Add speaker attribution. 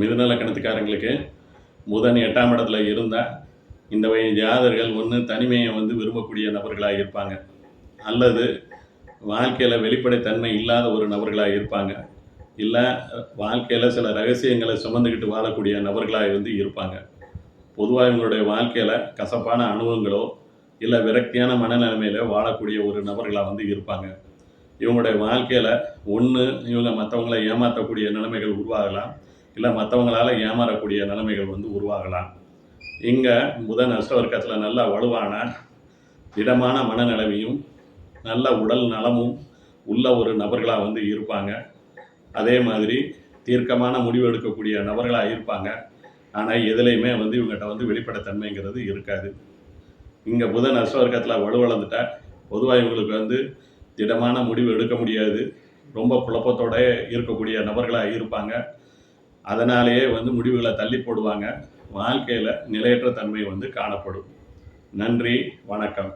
Speaker 1: மிதுன லக்கணத்துக்காரங்களுக்கு புதன் எட்டாம் இடத்துல இருந்தால் இந்த வகை ஜாதர்கள் ஒன்று தனிமையை வந்து விரும்பக்கூடிய நபர்களாக இருப்பாங்க. அல்லது வாழ்க்கையில் வெளிப்படைத்தன்மை இல்லாத ஒரு நபர்களாக இருப்பாங்க. இல்லை வாழ்க்கையில் சில ரகசியங்களை சுமந்துக்கிட்டு வாழக்கூடிய நபர்களாக வந்து இருப்பாங்க. பொதுவாக இவங்களுடைய வாழ்க்கையில் கசப்பான அனுபவங்களோ இல்லை விரக்தியான மனநிலைமையில வாழக்கூடிய ஒரு நபர்களாக வந்து இருப்பாங்க. இவங்களுடைய வாழ்க்கையில் ஒன்று இவங்க மற்றவங்களை ஏமாற்றக்கூடிய நிலைமைகள் உருவாகலாம். இல்லை மற்றவங்களால ஏமாறக்கூடிய நிலைமைகள் வந்து உருவாகலாம். இங்கே புதன் அஷ்டவர்க்கத்தில் நல்ல வலுவான திடமான மனநிலைமையும் நல்ல உடல் நலமும் உள்ள ஒரு நபர்களாக வந்து இருப்பாங்க. அதே மாதிரி தீர்க்கமான முடிவு எடுக்கக்கூடிய நபர்களாக இருப்பாங்க. ஆனால் எதுலேயுமே வந்து இவங்ககிட்ட வந்து வெளிப்படைத்தன்மைங்கிறது இருக்காது. இங்கே புதன் அஷ்டவர்க்கத்தில் வலுவளர்ந்துட்டா பொதுவாக இவங்களுக்கு வந்து திடமான முடிவு எடுக்க முடியாது. ரொம்ப குழப்பத்தோட இருக்கக்கூடிய நபர்களாக இருப்பாங்க. அதனாலேயே வந்து முடிவுகளை தள்ளி போடுவாங்க. வாழ்க்கையில் நிலையற்ற தன்மை வந்து காணப்படும். நன்றி வணக்கம்.